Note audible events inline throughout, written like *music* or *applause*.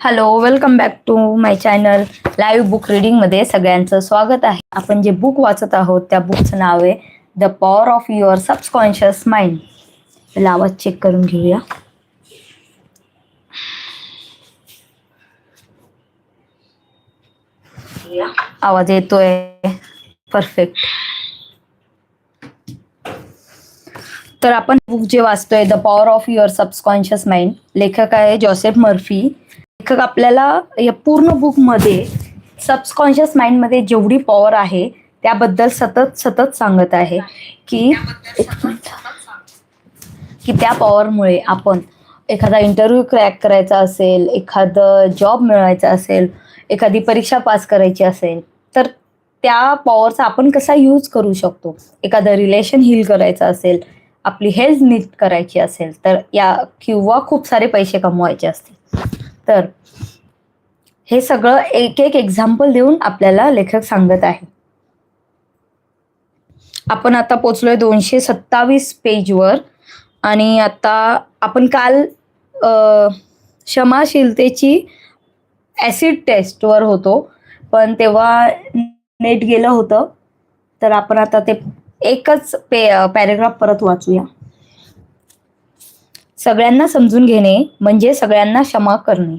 Hello welcome back to my channel live book रीडिंगमध्ये सगळ्यांचं स्वागत आहे. आपण जे बुक वाचत आहोत त्या बुकचं नाव आहे the power of your subconscious mind त्याला आवाज चेक करून घेऊया. आवाज येतोय. परफेक्ट तर आपण बुक जे वाचतोय the power of your subconscious mind लेखक आहे जोसेफ मर्फी लेखक आपल्याला या पूर्ण बुकमध्ये सबकॉन्शियस माइंडमध्ये जेवढी पॉवर आहे त्याबद्दल सतत सतत सांगत आहे की की त्या पॉवरमुळे आपण एखादा इंटरव्ह्यू क्रॅक करायचा असेल एखादं जॉब मिळवायचा असेल एखादी परीक्षा पास करायची असेल तर त्या पॉवरचा आपण कसा यूज करू शकतो? एखादं रिलेशन हील करायचं असेल आपली हेल्थ नीट करायची असेल तर या किंवा खूप सारे पैसे कमवायचे असतील. तर हे सगळं एक एक एक्झाम्पल देऊन आपल्याला लेखक सांगत आहे. आपण आता पोचलोय दोनशे सत्तावीस पेजवर आणि आता आपण काल क्षमाशीलतेची ॲसिड टेस्टवर होतो. पण तेव्हा नेट गेलं होतं. तर आपण आता ते एकच पे पॅरेग्राफ परत वाचूया. सगळ्यांना समजून घेणे म्हणजे सगळ्यांना क्षमा करणे.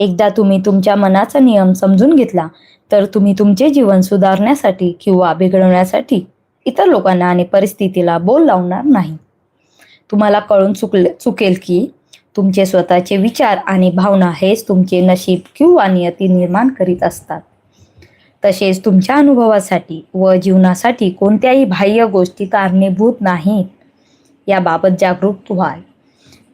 एकदा तुम्ही तुमच्या मनाचा नियम समजून घेतला तर तुम्ही तुमचे जीवन सुधारण्यासाठी किंवा बिघडवण्यासाठी इतर लोकांना आणि परिस्थितीला बोल लावणार नाही. तुम्हाला कळून चुकले चुकेल की तुमचे स्वतःचे विचार आणि भावना हेच तुमचे नशीब किंवा नियती निर्माण करीत असतात. तसेच तुमच्या अनुभवासाठी व जीवनासाठी कोणत्याही बाह्य गोष्टी कारणीभूत नाहीत. याबाबत जागरूक व्हाल.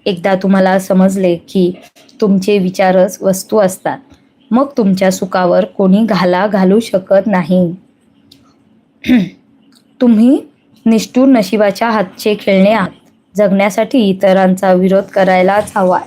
एकदा तुम्हाला समजले की तुमचे विचारच वस्तू असतात. मग तुमच्या सुखावर कोणी घाला घालू शकत नाही. *clears throat* तुम्ही निष्ठूर नशिबाच्या हातचे खेळणे आहात. जगण्यासाठी इतरांचा विरोध करायलाच हवा.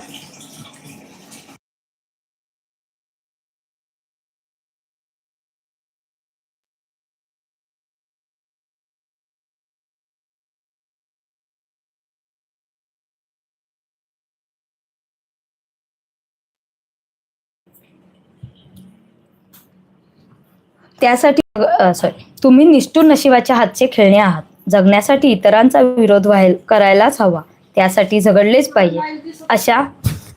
त्यासाठी सॉरी तुम्ही निष्ठूर नशिबाच्या हातचे खेळणे आहात. जगण्यासाठी इतरांचा विरोध व्हाय करायलाच हवा. त्यासाठी झगडलेच पाहिजे. अशा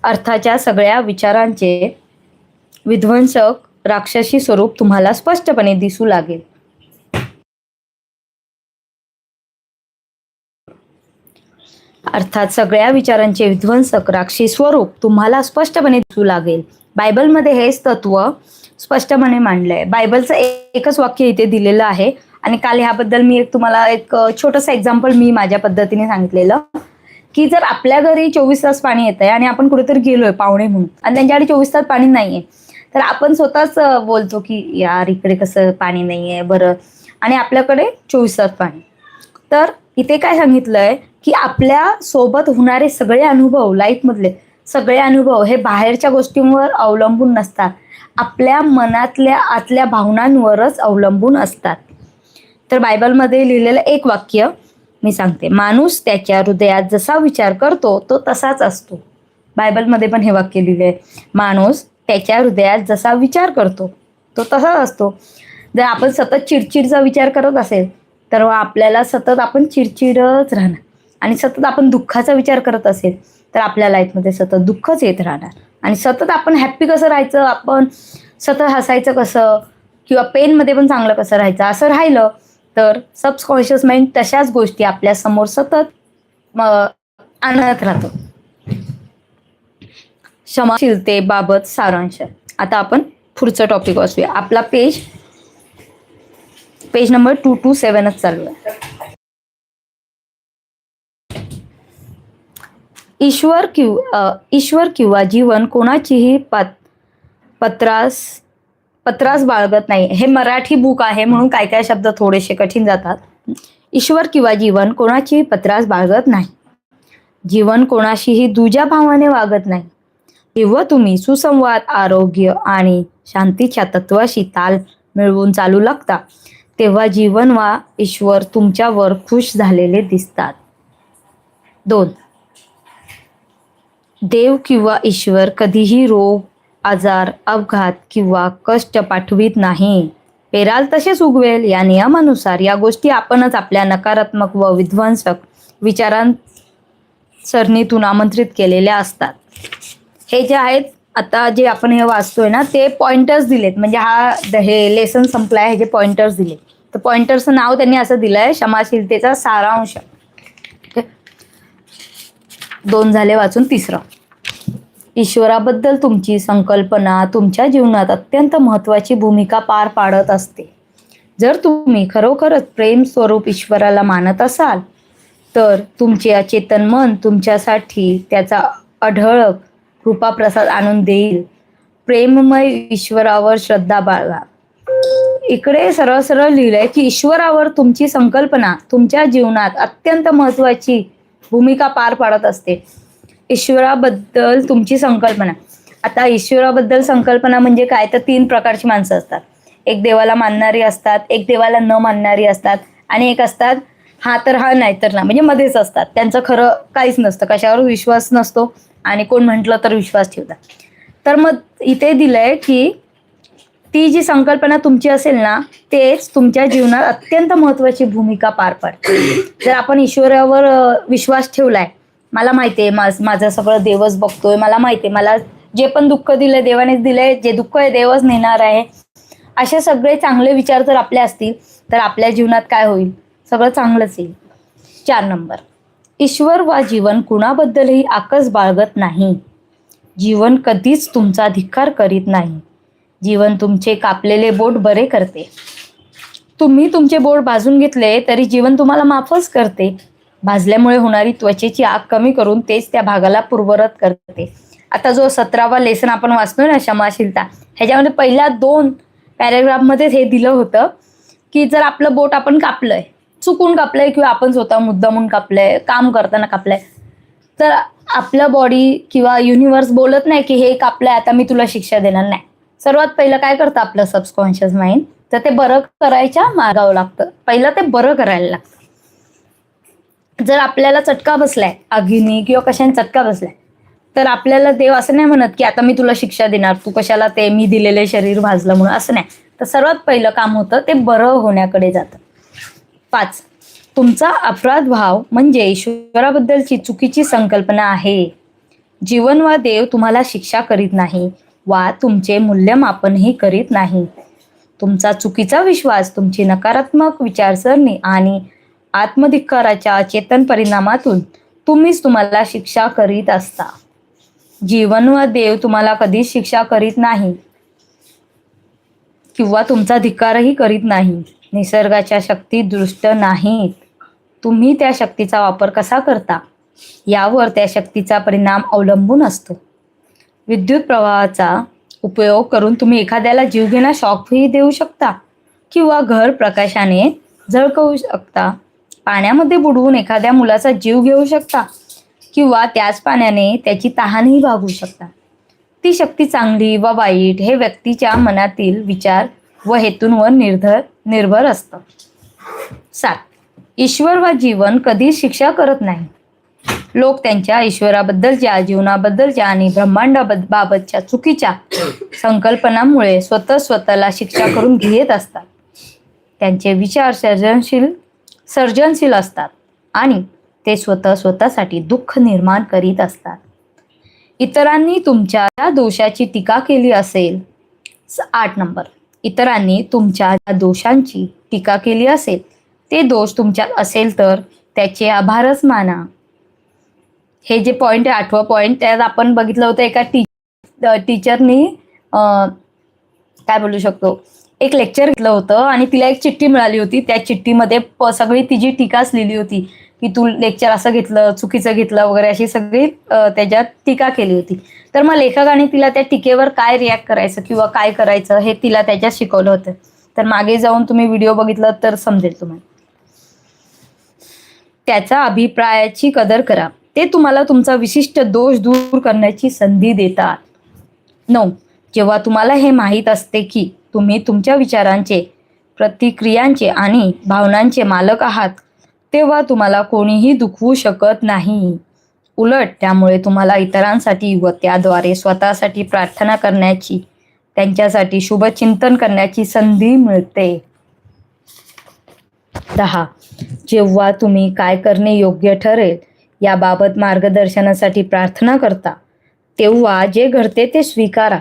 अर्थाच्या सगळ्या विचारांचे विध्वंसक राक्षसी स्वरूप तुम्हाला स्पष्टपणे दिसू लागेल. अर्थात सगळ्या विचारांचे विध्वंसक राक्षसी स्वरूप तुम्हाला स्पष्टपणे दिसू लागेल. बायबलमध्ये हेच तत्व स्पष्टपणे मांडलंय. बायबलचं एकच वाक्य इथे दिलेलं आहे. आणि काल ह्याबद्दल मी एक तुम्हाला एक छोटंसं एक्झाम्पल मी माझ्या पद्धतीने सांगितलेलं. की जर आपल्या घरी चोवीस तास पाणी येत आहे आणि आपण कुठेतरी गेलोय पाहुणे म्हणून आणि त्यांच्याकडे चोवीस तास पाणी नाहीये तर आपण स्वतःच बोलतो की यार इकडे कसं पाणी नाहीये बरं. आणि आपल्याकडे चोवीस तास पाणी. तर इथे काय सांगितलंय की आपल्यासोबत होणारे सगळे अनुभव लाईफमधले सगळे अनुभव हे बाहेरच्या गोष्टींवर अवलंबून नसतात. आपल्या मनातल्या आतल्या भावनांवरच अवलंबून असतात. तर बायबलमध्ये लिहिलेलं एक वाक्य मी सांगते. माणूस त्याच्या हृदयात जसा विचार करतो तो तसाच असतो. बायबलमध्ये पण हे वाक्य लिहिले माणूस त्याच्या हृदयात जसा विचार करतो तो तसाच असतो. जर आपण सतत चिडचिडचा विचार करत असेल तर आपल्याला सतत आपण चिडचिडच राहणार. आणि सतत आपण दुःखाचा विचार करत असेल तर आपल्या लाईफमध्ये सतत दुःखच येत राहणार. आणि सतत आपण हॅप्पी कसं राहायचं? आपण सतत हसायचं कसं? किंवा पेनमध्ये पण चांगलं कसं राहायचं? असं राहिलं तर सबकॉन्शियस माइंड तशाच गोष्टी आपल्यासमोर सतत आणत राहतो. क्षमाशीलतेबाबत सारांश. आता आपण पुढचं टॉपिक वाचूया. आपला page page number two two सेवनच चालू आहे. ईश्वर किंवा ईश्वर किंवा जीवन कोणाचीही पत पत्रास पत्रास बाळगत नाही. हे मराठी बुक आहे म्हणून काय काय शब्द थोडेसे कठीण जातात. ईश्वर किंवा जीवन कोणाचीही पत्रास बाळगत नाही. जीवन कोणाशीही दुजा भावाने वागत नाही. जेव्हा तुम्ही सुसंवाद आरोग्य आणि शांतीच्या तत्वाशी ताल मिळवून चालू लागता तेव्हा जीवन वा ईश्वर तुमच्यावर खुश झालेले दिसतात. दोन देव किंवा ईश्वर कधीही रोग आजार अपघात किंवा कष्ट पाठवित नाही. पेराल तसेच उगवेल या नियमानुसार या गोष्टी आपणच आपल्या नकारात्मक व विध्वंसक विचारां सरणीतून आमंत्रित केलेल्या असतात. हे जे आहेत आता जे आपण हे वाचतोय ना ते पॉइंटर्स दिलेत. म्हणजे हा द- हे लेसन संपलाय हे जे पॉइंटर्स दिले तर पॉइंटर्सचं नाव त्यांनी असं दिलं आहे क्षमाशीलतेचा सारांश. दोन झाले वाचून तिसरं. ईश्वराबद्दल तुमची संकल्पना तुमच्या जीवनात अत्यंत महत्वाची भूमिका पार पाडत असते. जर तुम्ही खरोखरच प्रेम स्वरूप ईश्वराला मानत असाल तर तुमचे अचेतन मन तुमच्यासाठी त्याचा अढळक कृपाप्रसाद आणून देईल. प्रेममय ईश्वरावर श्रद्धा बाळगा. इकडे सरळ सरळ लिहिलंय की ईश्वरावर तुमची संकल्पना तुमच्या जीवनात अत्यंत महत्वाची भूमिका पार पाडत असते. ईश्वराबद्दल तुमची संकल्पना. आता ईश्वराबद्दल संकल्पना म्हणजे काय? तर तीन प्रकारची माणसं असतात. एक देवाला मानणारी असतात एक देवाला न मानणारी असतात आणि एक असतात हा तर हा नाही तर ना म्हणजे मध्येच असतात. त्यांचं खरं काहीच नसतं. कशावर विश्वास नसतो आणि कोण म्हटलं तर विश्वास ठेवतात. तर मग इथे दिलंय की ती जी संकल्पना तुमची असेल ना तेच तुमच्या जीवनात अत्यंत महत्वाची भूमिका पार पडते. जर आपण ईश्वरावर विश्वास ठेवलाय मला माहिती आहे माझ माझं सगळं देवच बघतोय मला माहिती आहे मला जे पण दुःख दिलंय देवानेच दिलंय जे दुःख आहे देवच नेणार आहे. असे सगळे चांगले विचार जर आपले असतील तर आपल्या जीवनात काय होईल? सगळं चांगलंच येईल. चार नंबर. ईश्वर वा जीवन कुणाबद्दलही आकस बाळगत नाही. जीवन कधीच तुमचा धिक्कार करीत नाही. जीवन तुमचे कापलेले बोट बरे करते. तुम्ही तुमचे बोट भाजून घेतले तरी जीवन तुम्हाला माफच करते. भाजल्यामुळे होणारी त्वचेची आग कमी करून तेच त्या भागाला पूर्वरत करते. आता जो सतरावा लेसन आपण वाचतोय ना क्षमाशीलता ह्याच्यामध्ये पहिल्या दोन पॅरेग्राफमध्येच हे दिलं होतं की जर आपलं बोट आपण कापलंय चुकून कापलंय किंवा आपण स्वतः मुद्दामून कापलंय काम करताना कापलंय तर आपलं बॉडी किंवा युनिव्हर्स बोलत नाही की हे कापलंय आता मी तुला शिक्षा देणार नाही. सर्वात पहिलं काय करतं आपलं सबकॉन्शियस माइंड तर ते बरं करायच्या मार्गावर लागतं. पहिलं ते बरं करायला लागतं. जर आपल्याला चटका बसलाय आगीने किंवा कशाने चटका बसलाय तर आपल्याला देव असं नाही म्हणत की आता मी तुला शिक्षा देणार तू कशाला ते मी दिलेले शरीर भाजलं म्हणून असं नाही. तर सर्वात पहिलं काम होतं ते बरं होण्याकडे जातं. पाच तुमचा अपराध भाव म्हणजे ईश्वराबद्दलची चुकीची संकल्पना आहे. जीवन वा देव तुम्हाला शिक्षा करीत नाही. वा तुमचे मूल्यमापनही करीत नाही. तुमचा चुकीचा विश्वास तुमची नकारात्मक विचारसरणी आणि आत्मधिक्काराच्या चेतन परिणामातून तुम्हीच तुम्हाला शिक्षा करीत असता. जीवन व देव तुम्हाला कधीच शिक्षा करीत नाही. किंवा तुमचा धिक्कारही करीत नाही. निसर्गाच्या शक्ती दृष्ट नाहीत. तुम्ही त्या शक्तीचा वापर कसा करता? यावर त्या शक्तीचा परिणाम अवलंबून असतो. विद्युत प्रवाहाचा उपयोग करून तुम्ही एखाद्याला जीवघेणा शॉकही देऊ शकता किंवा घर प्रकाशाने झळकवू शकता. पाण्यामध्ये बुडवून एखाद्या मुलाचा जीव घेऊ शकता किंवा त्याच पाण्याने त्याची तहानही भागवू शकता. ती शक्ती चांगली व वाईट हे व्यक्तीच्या मनातील विचार व हेतूंवर निर्धर निर्भर असतं. सात. ईश्वर व जीवन कधीच शिक्षा करत नाही. लोक त्यांच्या ईश्वराबद्दलच्या जीवनाबद्दलच्या आणि ब्रह्मांडाबाबतच्या चुकीच्या संकल्पनामुळे स्वतः स्वतःला शिक्षा करून घेत असतात. त्यांचे विचार सर्जनशील सर्जनशील असतात आणि ते स्वतः स्वतःसाठी दुःख निर्माण करीत असतात. इतरांनी तुमच्या या दोषाची टीका केली असेल आठ नंबर. इतरांनी तुमच्या या दोषांची टीका केली असेल. ते दोष तुमच्यात असेल तर त्याचे आभारच माना. हे जे पॉइंट आहे आठवा पॉइंट त्यात आपण बघितलं होतं एका टी टीचरनी काय बोलू शकतो? एक लेक्चर घेतलं होतं आणि तिला एक चिठ्ठी मिळाली होती. त्या चिठ्ठीमध्ये सगळी तिची टीकाच लिहिली होती की तू लेक्चर असं घेतलं चुकीचं घेतलं वगैरे अशी सगळी त्याच्यात टीका केली होती. तर मग लेखकाने तिला त्या टीकेवर काय रिॲक्ट करायचं किंवा काय करायचं हे तिला त्याच्यात शिकवलं होतं. तर मागे जाऊन तुम्ही व्हिडिओ बघितला तर समजेल तुम्हाला. त्याचा अभिप्रायाची कदर करा. ते तुम्हाला तुमचा विशिष्ट दोष दूर करण्याची संधी देतात. नऊ. जेव्हा तुम्हाला हे माहीत असते की तुम्ही तुमच्या विचारांचे प्रतिक्रियांचे आणि भावनांचे मालक आहात तेव्हा तुम्हाला कोणीही दुखवू शकत नाही. उलट त्यामुळे तुम्हाला इतरांसाठी व त्याद्वारे स्वतःसाठी प्रार्थना करण्याची त्यांच्यासाठी शुभचिंतन करण्याची संधी मिळते. दहा. जेव्हा तुम्ही काय करणे योग्य ठरेल याबाबत मार्गदर्शनासाठी प्रार्थना करता. तेव्हा जे घडते ते स्वीकारा.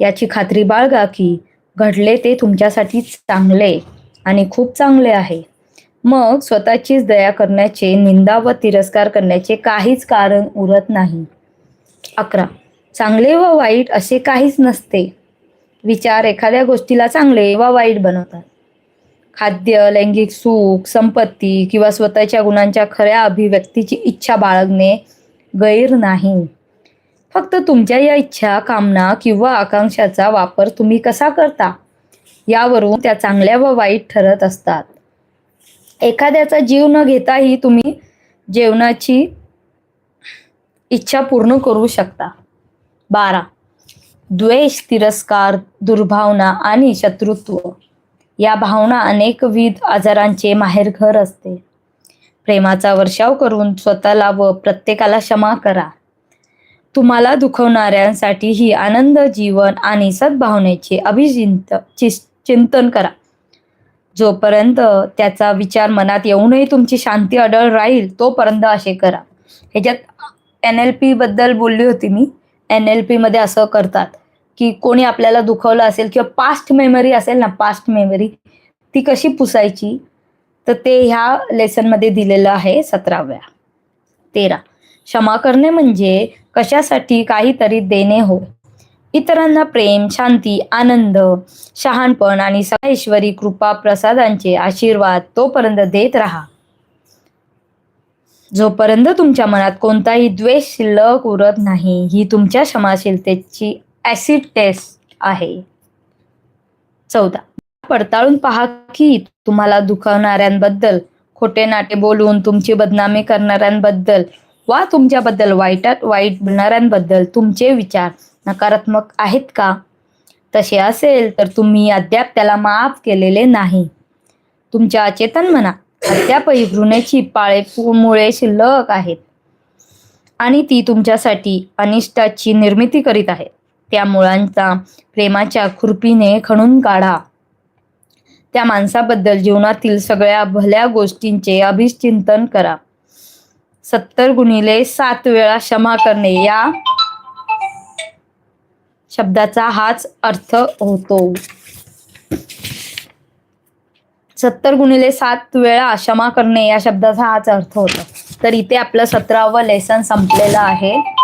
याची खात्री बाळगा की घडले ते तुमच्यासाठी चांगले आणि खूप चांगले आहे. मग स्वतःचीच दया करण्याचे निंदा व तिरस्कार करण्याचे काहीच कारण उरत नाही. अकरा. चांगले व वाईट असे काहीच नसते. विचार एखाद्या गोष्टीला चांगले व वाईट बनवतात. खाद्य लैंगिक सुख संपत्ती किंवा स्वतःच्या गुणांच्या खऱ्या अभिव्यक्तीची इच्छा बाळगणे गैर नाही. फक्त तुमच्या या इच्छा कामना किंवा आकांक्षाचा वापर तुम्ही कसा करता यावरून त्या चांगल्या व वाईट ठरत असतात. एखाद्याचा जीव न घेताही तुम्ही जेवणाची इच्छा पूर्ण करू शकता. बारा. द्वेष तिरस्कार दुर्भावना आणि शत्रुत्व. या भावना अनेकविध आजारांचे माहेरघर असते. प्रेमाचा वर्षाव करून स्वतःला व प्रत्येकाला क्षमा करा. तुम्हाला दुखवणाऱ्यांसाठीही आनंद जीवन आणि सद्भावनेचे अभिचिंत चिंतन करा. जोपर्यंत त्याचा विचार मनात येऊनही तुमची शांती अडळ राहील तोपर्यंत असे करा. ह्याच्यात एन एल पी बद्दल बोलली होती मी. एन एल पी मध्ये असं करतात. की कोणी आपल्याला दुखवलं असेल किंवा पास्ट मेमरी असेल ना पास्ट मेमरी ती कशी पुसायची? तर ते ह्या लेसनमध्ये दिलेलं आहे सतराव्या. तेरा. क्षमा करणे म्हणजे कशासाठी काहीतरी देणे हो इतरांना प्रेम शांती आनंद शहाणपण आणि ईश्वरी कृपा प्रसादांचे आशीर्वाद तोपर्यंत देत राहा. जोपर्यंत तुमच्या मनात कोणताही द्वेष शिल्लक उरत नाही ही तुमच्या क्षमाशीलतेची ऍसिड टेस्ट आहे. चौदा. पडताळून पहा की तुम्हाला दुखवणाऱ्यांबद्दल खोटे नाटे बोलून तुमची बदनामी करणाऱ्यांबद्दल वा तुमच्याबद्दल वाईटात वाईट बोलणाऱ्यांबद्दल तुमचे विचार नकारात्मक आहेत का? तसे असेल तर तुम्ही अद्याप त्याला माफ केलेले नाही. तुमच्या अचेतन मनात अद्यापही घृणेची पाळे मुळे शिल्लक आहेत आणि ती तुमच्यासाठी अनिष्टाची निर्मिती करीत आहे त्या मुळांचा प्रेमाच्या खुरपीने खणून काढा. त्या माणसाबद्दल जीवनातील सगळ्या भल्या गोष्टींचे अभिचिंतन करा. सत्तर गुणिले सात वेळा क्षमा करणे या शब्दाचा हाच अर्थ होतो. सत्तर गुणिले सात वेळा क्षमा करणे या शब्दाचा हाच अर्थ होतो. तर इथे आपलं सतरावं लेसन संपलेलं आहे.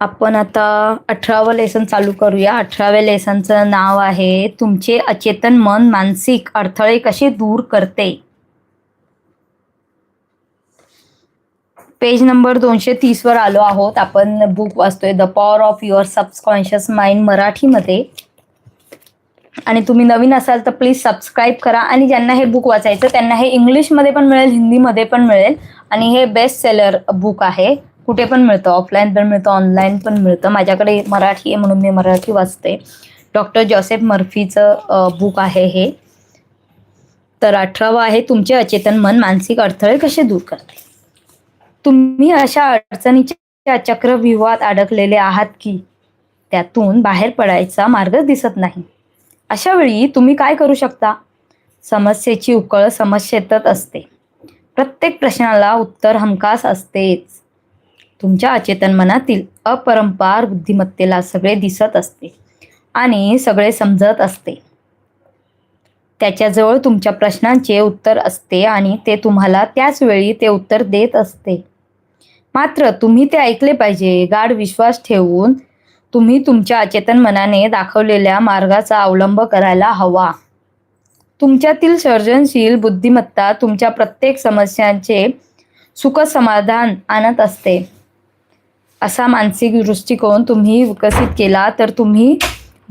आपण आता अठरावं लेसन चालू करूया. अठराव्या लेसनचं नाव आहे तुमचे अचेतन मन मानसिक अडथळे कसे दूर करते? पेज नंबर दोनशे तीस वर आलो आहोत. आपण बुक वाचतोय the power of your subconscious mind मराठीमध्ये. आणि तुम्ही नवीन असाल तर प्लीज सबस्क्राईब करा. आणि ज्यांना हे बुक वाचायचं त्यांना हे इंग्लिशमध्ये पण मिळेल हिंदीमध्ये पण मिळेल. आणि हे बेस्ट सेलर बुक आहे. कुठे पण मिळतं ऑफलाईन पण मिळतं ऑनलाईन पण मिळतं. माझ्याकडे मराठी आहे म्हणून मी मराठी वाचते. डॉक्टर जॉसेफ मर्फीचं बुक आहे हे. तर अठरावं आहे तुमचे अचेतन मन मानसिक अडथळे कसे दूर करते? तुम्ही अशा अडचणीच्या चक्रव्यूहात अडकलेले आहात की त्यातून बाहेर पडायचा मार्गच दिसत नाही. अशा वेळी तुम्ही काय करू शकता? समस्येची उकळ समस्येतच असते. प्रत्येक प्रश्नाला उत्तर हमखास असतेच. तुमच्या अचेतन मनातील अपरंपार बुद्धिमत्तेला सगळे दिसत असते आणि सगळे समजत असते. त्याच्याजवळ तुमच्या प्रश्नांचे उत्तर असते आणि ते तुम्हाला त्याच वेळी ते उत्तर देत असते. मात्र तुम्ही ते ऐकले पाहिजे गाढ विश्वास ठेवून तुम्ही तुमच्या अचेतन मनाने दाखवलेल्या मार्गाचा अवलंब करायला हवा. तुमच्यातील सर्जनशील बुद्धिमत्ता तुमच्या प्रत्येक समस्यांचे सुख समाधान आणत असते. असा मानसिक दृष्टिकोन तुम्ही विकसित केला तर तुम्ही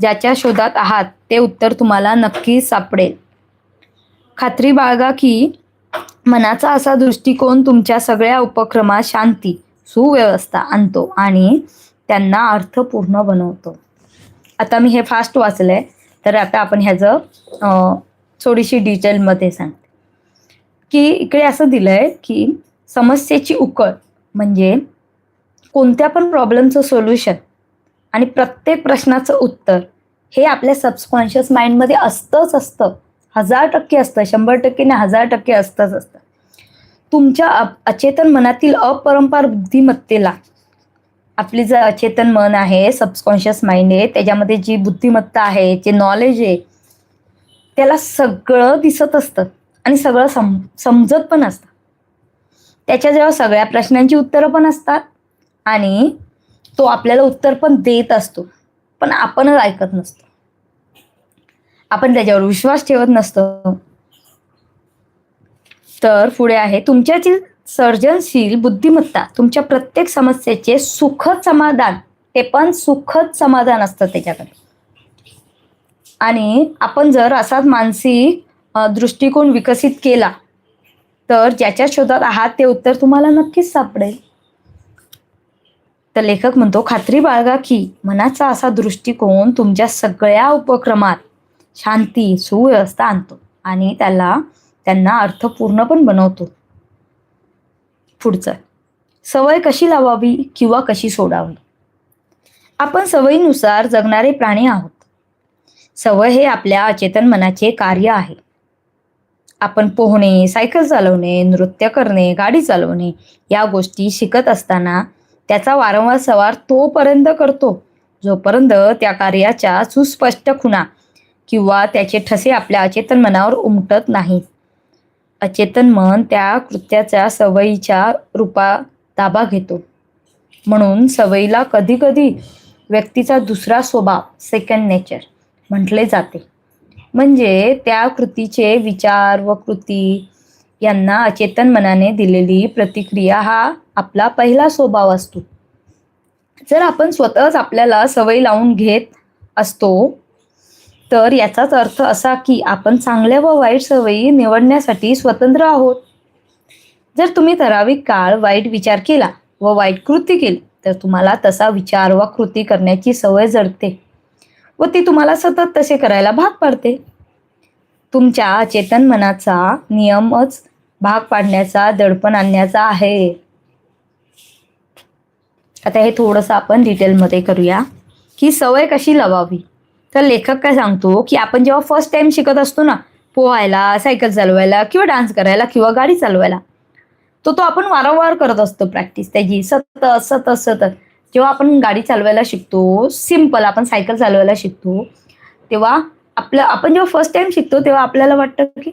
ज्याच्या शोधात आहात ते उत्तर तुम्हाला नक्की सापडेल. खात्री बाळगा की मनाचा असा दृष्टिकोन तुमच्या सगळ्या उपक्रमात शांती सुव्यवस्था आणतो आणि त्यांना अर्थपूर्ण बनवतो. आता मी हे फास्ट वाचलंय तर आता आपण ह्याचं थोडीशी डिटेलमध्ये सांगते. की इकडे असं दिलंय की समस्येची उकळ म्हणजे कोणत्या पण प्रॉब्लेमचं सोल्युशन आणि प्रत्येक प्रश्नाचं उत्तर हे आपल्या सबकॉन्शियस माइंडमध्ये असतंच असतं. हजार टक्के असतं शंभर टक्के नाही हजार टक्के असतंच असतं. तुमच्या अचेतन मनातील अपरंपार बुद्धिमत्तेला आपली जे अचेतन मन आहे सबकॉन्शियस माइंड आहे त्याच्यामध्ये जी बुद्धिमत्ता आहे जे नॉलेज आहे त्याला सगळं दिसत असतं आणि सगळं सम समजत पण असतं. त्याच्या जेव्हा सगळ्या प्रश्नांची उत्तरं पण असतात आणि तो आपल्याला उत्तर पण देत असतो. पण आपणच ऐकत नसतो. आपण त्याच्यावर विश्वास ठेवत नसतो. तर पुढे आहे तुमच्याची सर्जनशील बुद्धिमत्ता तुमच्या प्रत्येक समस्येचे सुखद समाधान. ते पण सुखद समाधान असतं त्याच्याकडे. आणि आपण जर असाच मानसिक दृष्टिकोन विकसित केला तर ज्याच्या शोधात आहात ते उत्तर तुम्हाला नक्कीच सापडेल. तर लेखक म्हणतो खात्री बाळगा की मनाचा असा दृष्टिकोन तुमच्या सगळ्या उपक्रमात शांती सुव्यवस्था आणतो आणि त्याला त्यांना अर्थपूर्ण पण बनवतो. पुढचं सवय कशी लावावी किंवा कशी सोडावी? आपण सवयीनुसार जगणारे प्राणी आहोत. सवय हे आपल्या अचेतन मनाचे कार्य आहे. आपण पोहणे सायकल चालवणे नृत्य करणे गाडी चालवणे या गोष्टी शिकत असताना त्याचा वारंवार सवार तोपर्यंत करतो. जोपर्यंत त्या कार्याच्या सुस्पष्ट खुणा किंवा त्याचे ठसे आपल्या अचेतन मनावर उमटत नाहीत. अचेतन मन त्या कृत्याच्या सवयीच्या रूपात ताबा घेतो. म्हणून सवयीला कधीकधी व्यक्तीचा दुसरा स्वभाव सेकंड नेचर म्हटले जाते. म्हणजे त्या कृतीचे विचार व कृती यांना अचेतन मनाने दिलेली प्रतिक्रिया हा आपला पहिला स्वभाव असतो. जर आपण स्वतःच आपल्याला सवय लावून घेत असतो तर याचाच अर्थ असा की आपण चांगल्या व वाईट सवयी निवडण्यासाठी स्वतंत्र आहोत. जर तुम्ही ठराविक काळ वाईट विचार केला व वाईट कृती केली तर तुम्हाला तसा विचार व कृती करण्याची सवय जडते व ती तुम्हाला सतत तसे करायला भाग पाडते. तुमच्या चेतन मनाचा नियमच भाग पाडण्याचा दडपण आणण्याचा आहे. आता हे थोडंसं आपण डिटेलमध्ये करूया. की सवय कशी लावावी? तर लेखक काय सांगतो की आपण जेव्हा फर्स्ट टाइम शिकत असतो ना पोहायला सायकल चालवायला किंवा डान्स करायला किंवा गाडी चालवायला तो तो आपण वारंवार करत असतो प्रॅक्टिस त्याची सतत सतत सतत. जेव्हा आपण गाडी चालवायला शिकतो सिंपल आपण सायकल चालवायला शिकतो तेव्हा आपलं आपण जेव्हा फर्स्ट टाइम शिकतो तेव्हा आपल्याला वाटतं की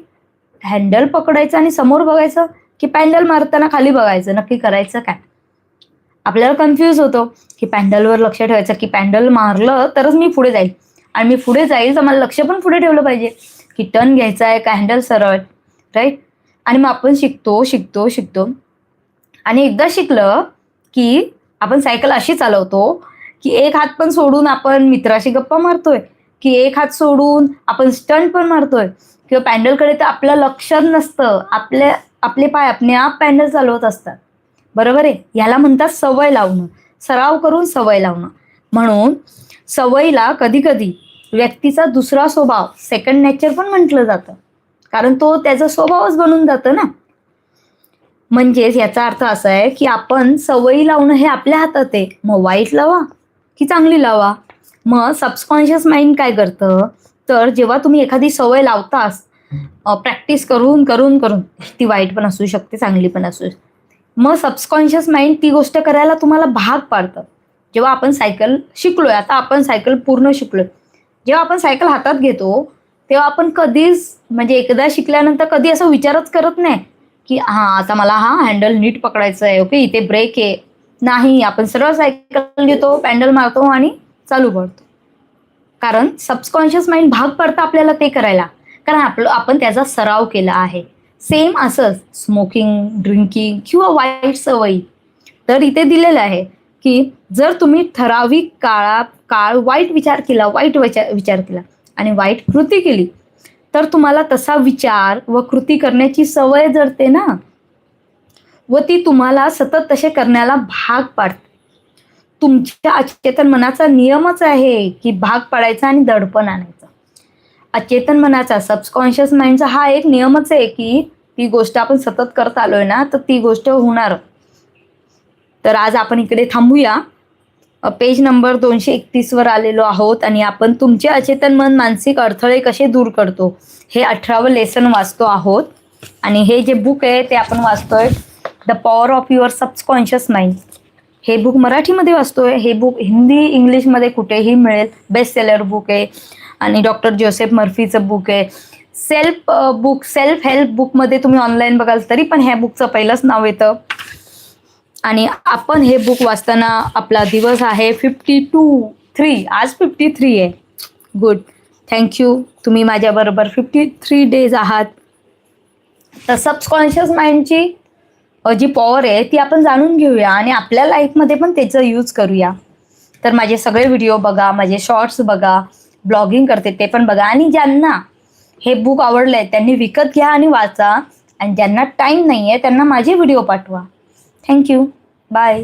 हँडल पकडायचं आणि समोर बघायचं की पॅन्डल मारताना खाली बघायचं नक्की करायचं काय? आपल्याला कन्फ्यूज होतो. की पॅन्डलवर लक्ष ठेवायचं की पॅन्डल मारलं तरच मी पुढे जाईल. आणि मी पुढे जाईल तर मला लक्ष पण पुढे ठेवलं पाहिजे. की टर्न घ्यायचा आहे का हँडल सरळ राईट आणि मग आपण शिकतो शिकतो शिकतो. आणि एकदा शिकलं की आपण सायकल अशी चालवतो की एक हात पण सोडून आपण मित्राशी गप्पा मारतोय. की एक हात सोडून आपण स्टंट पण मारतोय. किंवा पॅन्डलकडे तर आपलं लक्षच नसतं. आपले आपले पाय आपने आप पॅन्डल चालवत असतात. बरोबर आहे? याला म्हणतात सवय लावणं. सराव करून सवय लावणं. म्हणून सवयीला कधी कधी व्यक्तीचा दुसरा स्वभाव सेकंड नेचर पण म्हटलं जातं. कारण तो त्याचा स्वभावच बनून जातं ना. म्हणजेच याचा अर्थ असा आहे की आपण सवयी लावणं हे आपल्या हातात आहे. मग वाईट लावा की चांगली लावा? मग सबस्कॉन्शियस माइंड काय करतं? तर जेव्हा तुम्ही एखादी सवय लावतास प्रॅक्टिस करून करून करून ती वाईट पण असू शकते चांगली पण असू शकते. मग सबकॉन्शियस माइंड ती गोष्ट करायला तुम्हाला भाग पाडतं. जेव्हा आपण सायकल शिकलोय आता आपण सायकल पूर्ण शिकलोय. जेव्हा आपण सायकल हातात घेतो तेव्हा आपण कधीच म्हणजे एकदा शिकल्यानंतर कधी असं विचारच करत नाही की हा आता मला हा हँडल नीट पकडायचं आहे ओके इथे ब्रेक आहे. नाही आपण सरळ सायकल घेतो पॅन्डल मारतो आणि चालू पडतो. कारण सबकॉन्शियस माइंड भाग पडतं आपल्याला ते करायला. कारण आपलं आपण त्याचा सराव केला आहे. सेम असंच स्मोकिंग ड्रिंकिंग किंवा वाईट सवयी. तर इथे दिलेलं आहे की जर तुम्ही ठराविक काळा काळ वाईट विचार केला वाईट विचार विचार केला आणि वाईट कृती केली तर तुम्हाला तसा विचार व कृती करण्याची सवय जडते ना व ती तुम्हाला सतत तसे करण्याला भाग पाडते. तुमच्या अचेतन मनाचा नियमच आहे की भाग पाडायचा आणि दडपण आणायचं. अचेतन मनाचा सबकॉन्शियस माइंडचा हा एक नियमच आहे की ती गोष्ट आपण सतत करत आलोय ना तर ती गोष्ट होणार. तर आज आपण इकडे थांबूया. पेज नंबर दोनशे एकतीसवर आलेलो आहोत आणि आपण तुमचे अचेतन मन मानसिक अडथळे कसे दूर करतो हे अठरावं लेसन वाचतो आहोत. आणि हे जे बुक आहे ते आपण वाचतोय the power of your subconscious mind हे बुक मराठीमध्ये वाचतोय. हे बुक हिंदी इंग्लिशमध्ये कुठेही मिळेल. बेस्ट सेलर बुक आहे. आणि डॉक्टर जोसेफ मर्फीचं बुक आहे. सेल्फ बुक सेल्फ हेल्प बुकमध्ये तुम्ही ऑनलाईन बघाल तरी पण ह्या बुकचं पहिलंच नाव येतं. आणि आपण हे बुक वाचताना आपला दिवस आहे फिफ्टी टू थ्री आज फिफ्टी थ्री आहे. गुड थँक्यू तुम्ही माझ्याबरोबर फिफ्टी थ्री डेज आहात. तर सबकॉन्शियस माइंडची जी पॉवर आहे ती आपण जाणून घेऊया आणि आपल्या लाईफमध्ये पण त्याचं यूज करूया. तर माझे सगळे व्हिडिओ बघा माझे शॉर्ट्स बघा ब्लॉगिंग करते ते पण बघा. आणि ज्यांना हे बुक आवडलं आहे त्यांनी विकत घ्या आणि वाचा. आणि ज्यांना टाईम नाही आहे त्यांना माझे व्हिडिओ पाठवा. Thank you bye